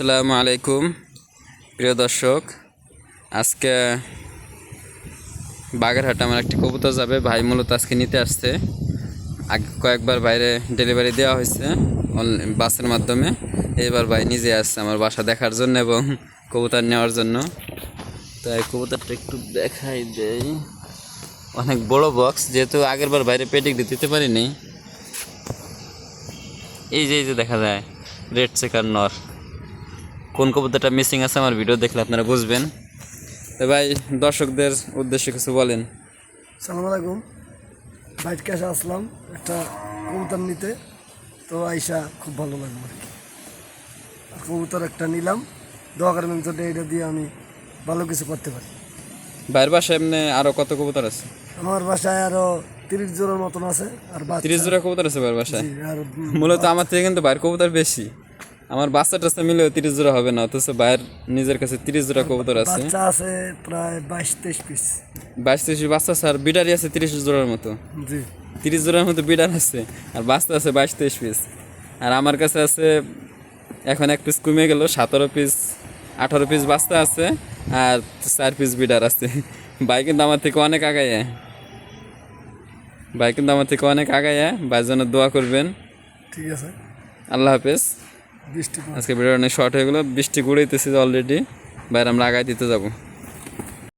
আসসালামু আলাইকুম, প্রিয় দর্শক। আজকে বাগেরহাট আমার একটি কবুতর যাবে, ভাই মূলত আজকে নিতে আসছে। আগে কয়েকবার বাইরে ডেলিভারি দেওয়া হয়েছে বাসের মাধ্যমে। এইবার ভাই নিজে আসছে আমার বাসা দেখার জন্য এবং কবুতর নেওয়ার জন্য। তাই কবুতরটা একটু দেখাই দেই। অনেক বড় বক্স যেহেতু আগেরবার বাইরে পেটিক দিতে পারিনি। এই যে এই যে দেখা যায় রেড চেকার নর। কোন কবুতরটা মিসিং আছে আমার ভিডিও দেখলে আপনারা বুঝবেন। তো ভাই দর্শকদের উদ্দেশ্যে কিছু বলেন। সালাম আলাইকুম। বাইট ক্যাশে আসলাম একটা কবুতর নিতে। তো আইসা খুব ভালো লাগল আর কি। কবুতর একটা নিলাম। দোয়া করবেন এটা দিয়ে আমি ভালো কিছু করতে পারি। ভাইয়ের বাসায় এমনি আরও কত কবুতর আছে? আমার বাসায় আরও তিরিশ জোড়ার মতন আছে আর তিরিশ জোড়া কবুতর আছে ভাইয়ের বাসায়? মূলত আমার থেকে কিন্তু ভাইয়ের কবুতর বেশি। আমার বাচ্চা টাচ্চা মিলেও তিরিশ জোড়া হবে না অথচ ভাইয়ের নিজের কাছে তিরিশ জোড়া কবুতর আছে। বাচ্চা আছে প্রায় বাইশ তেইশ পিস। বাইশ তিরিশ বাচ্চা স্যার বিডারই আছে তিরিশ জোড়ার মতো। জি। তিরিশ জোড়ার মতো বিডার আছে আর বাচ্চা আছে বাইশ তেইশ পিস। আর আমার কাছে আছে এখন এক পিস কমে গেল সতেরো পিস আঠারো পিস বাচ্চা আছে আর চার পিস বিডার আছে। ভাই কিন্তু আমার থেকে অনেক আগায় ভাই কিন্তু আমার থেকে অনেক আগায় ভাইয়ের জন্য দোয়া করবেন। ঠিক আছে। আল্লাহ হাফেজ। আজকে ভিডিও অনেক শর্ট হয়ে গেলো বৃষ্টি গুড়াইতেছি অলরেডি বাইরে আমরা আগায় দিতে যাব।